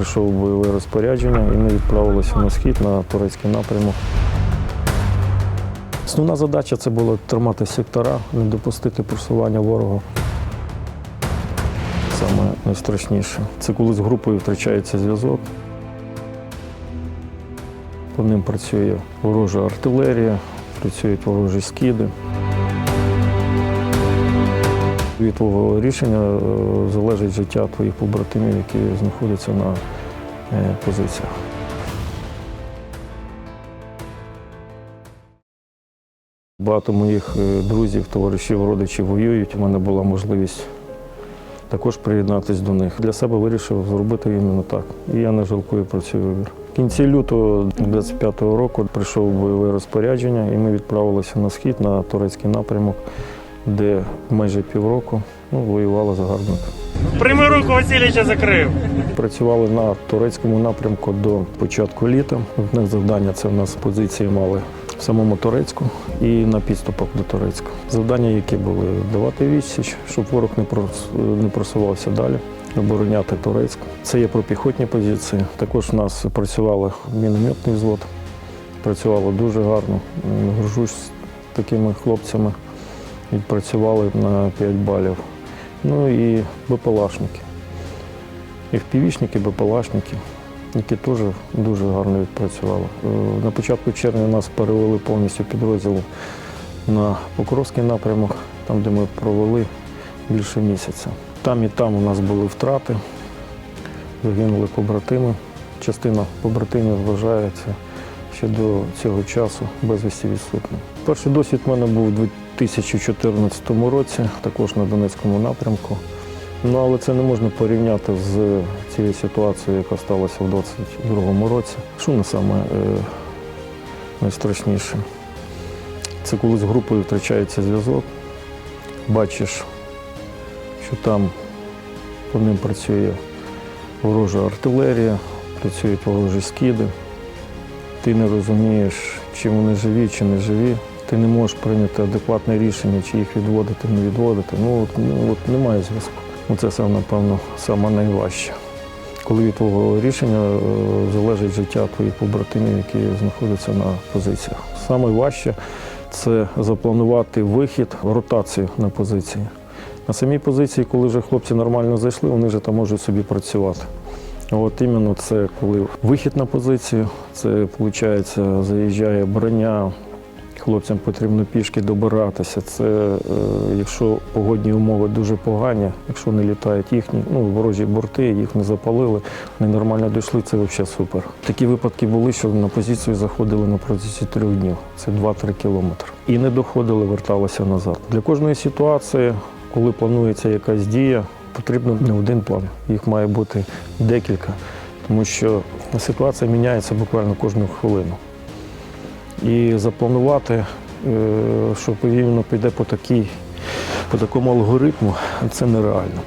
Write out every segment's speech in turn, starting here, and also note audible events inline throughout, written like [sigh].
прийшов бойове розпорядження, і ми відправилися на схід на турецький напрямок. Основна задача це було тримати сектора, не допустити просування ворога. Саме найстрашніше. Це коли з групою втрачається зв'язок. По ним працює ворожа артилерія, працюють ворожі скиди. Від твого рішення е, залежить життя твоїх побратимів, які знаходяться на е, позиціях. Багато моїх е, друзів, товаришів, родичів воюють. У мене була можливість також приєднатися до них. Для себе вирішив зробити іменно так. І я не жалкую про цей вибір. В кінці лютого 25-го року прийшов бойове розпорядження, і ми відправилися на схід на турецький напрямок, де майже півроку ну, воювали загарбники. Прими руку Васильовича закрив. Працювали на турецькому напрямку до початку літа. Одне завдання це в нас позиції мали в самому Турецьку і на підступах до Турецька. Завдання, які були давати відсіч, щоб ворог не просувався далі, обороняти Турецьк. Це є про піхотні позиції. Також в нас працювали мінометний взвод, працювало дуже гарно. М, Горжусь такими хлопцями. Відпрацювали на 5 балів. Ну і БПЛАшники. І впівішники, БПЛАшники, які теж дуже гарно відпрацювали. Е, На початку червня нас перевели повністю підрозділ на Покровський напрямок, там, де ми провели більше місяця. Там і там у нас були втрати, загинули побратими. Частина побратимів вважається ще до цього часу безвісті відсутнім. Перший досвід в мене був 2014 році, також на Донецькому напрямку. Ну, але це не можна порівняти з цією ситуацією, яка сталася в 2022 році. Що не саме е, найстрашніше? Це коли з групою втрачається зв'язок, бачиш, що там по ним працює ворожа артилерія, працюють ворожі скиди. Ти не розумієш, чи вони живі, чи не живі. Ти не можеш прийняти адекватне рішення, чи їх відводити, не відводити. Ну, от, ну, от немає зв'язку. Ну, Це саме, напевно, саме найважче. Коли від твого рішення е, залежить життя твоїх побратимів, які знаходяться на позиціях. Саме важче це запланувати вихід, ротацію на позиції. На самій позиції, коли вже хлопці нормально зайшли, вони вже там можуть собі працювати. От іменно це коли вихід на позицію, це виходить, заїжджає броня, хлопцям потрібно пішки добиратися. Це е, якщо погодні умови дуже погані, якщо не літають їхні, ну ворожі борти, їх не запалили, вони нормально дійшли, це взагалі супер. Такі випадки були, що на позицію заходили на протязі трьох днів, це 2-3 кілометри. І не доходили, верталися назад. Для кожної ситуації, коли планується якась дія, потрібно не один план, їх має бути декілька, тому що ситуація міняється буквально кожну хвилину. І запланувати, е, що повільно піде по, такій, по такому алгоритму, це нереально.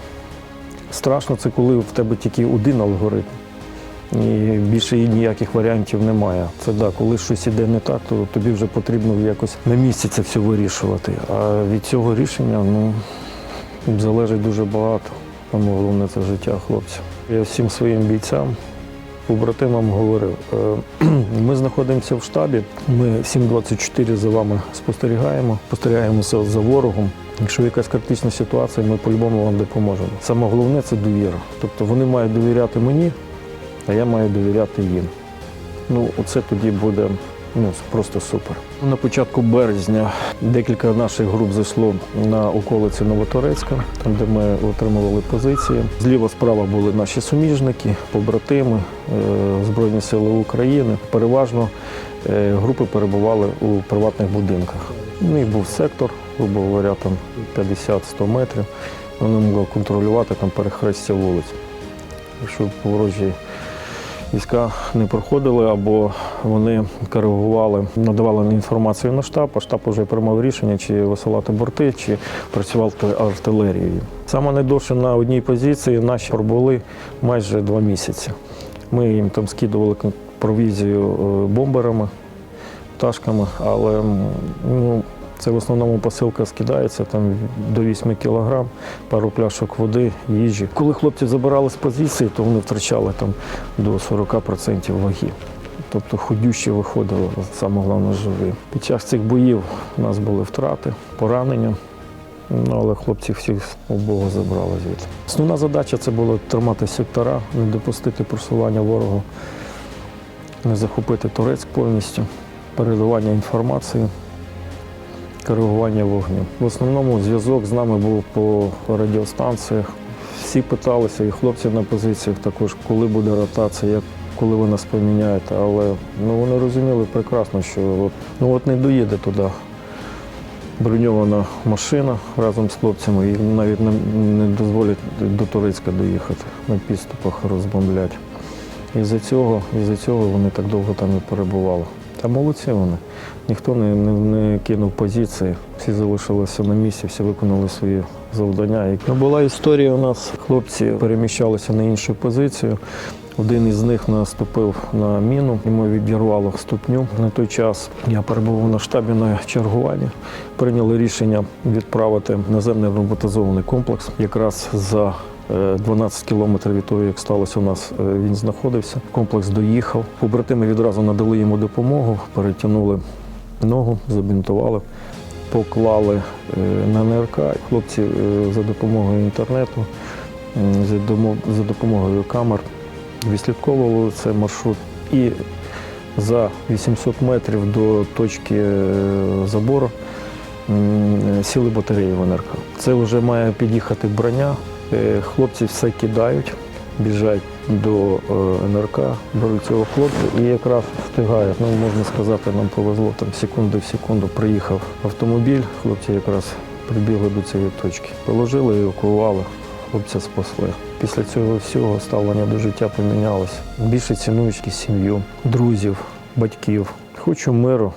Страшно це коли в тебе тільки один алгоритм. І більше ніяких варіантів немає. Це да, коли щось іде не так, то тобі вже потрібно якось на місці це все вирішувати. А від цього рішення ну, залежить дуже багато. Тому головне це життя хлопців. Я всім своїм бійцям, побратимам говорив, е, [clears throat] ми знаходимося в штабі, ми 7.24 за вами спостерігаємо, спостерігаємося за ворогом. Якщо якась критична ситуація, ми по-любому вам допоможемо. Саме головне це довіра. Тобто вони мають довіряти мені, а я маю довіряти їм. Ну, оце тоді буде ну, просто супер. На початку березня декілька наших груп зайшло на околиці Новоторецька, там, де ми отримували позиції. Зліва справа були наші суміжники, побратими, е, Збройні Сили України. Переважно е, групи перебували у приватних будинках. У них був сектор, грубо говоря, там 50-100 метрів. Вони могли контролювати там перехрестя вулиць. Щоб ворожі війська не проходили, або вони коригували, надавали інформацію на штаб, а штаб вже приймав рішення, чи висилати борти, чи працювати артилерією. Саме найдовше на одній позиції наші пробули майже два місяці. Ми їм там скидували провізію е, бомберами, пташками, але ну, Це в основному посилка скидається там до 8 кілограм, пару пляшок води, їжі. Коли хлопці забирали з позиції, то вони втрачали там до 40% ваги. Тобто худющі виходили, саме головне живі. Під час цих боїв у нас були втрати, поранення. Ну, але хлопці всіх обого забрали звідти. Основна задача це було тримати сектора, не допустити просування ворогу, не захопити Турецьк повністю, передавання інформації, коригування вогню. В основному зв'язок з нами був по радіостанціях. Всі питалися, і хлопці на позиціях також, коли буде ротація, як, коли ви нас поміняєте. Але ну, вони розуміли прекрасно, що от, ну, от не доїде туди броньована машина разом з хлопцями і навіть не, не дозволять до Турецька доїхати на підступах розбомблять. І за цього, і за цього вони так довго там і перебували. Та молодці вони. Ніхто не, не, не кинув позиції, всі залишилися на місці, всі виконали свої завдання. Ну, була історія у нас, хлопці переміщалися на іншу позицію. Один із них наступив на міну, йому відірвало ступню. На той час я перебував на штабі на чергуванні. Прийняли рішення відправити наземний роботизований комплекс. Якраз за 12 кілометрів від того, як сталося у нас, е, він знаходився. Комплекс доїхав. Побратими відразу надали йому допомогу, перетягнули ногу, забінтували, поклали е, на НРК. Хлопці е, за допомогою інтернету, за допомогою камер відслідковували цей маршрут. І за 800 метрів до точки е, забору сіли батареї в НРК. Це вже має під'їхати броня. Е, Хлопці все кидають, біжать до е, НРК, беруть цього хлопця і якраз встигають. Ну, можна сказати, нам повезло там секунди в секунду приїхав автомобіль, хлопці якраз прибігли до цієї точки. Положили, евакуювали, хлопця спасли. Після цього всього ставлення до життя помінялося. Більше цінують сім'ю, друзів, батьків. Хочу миру,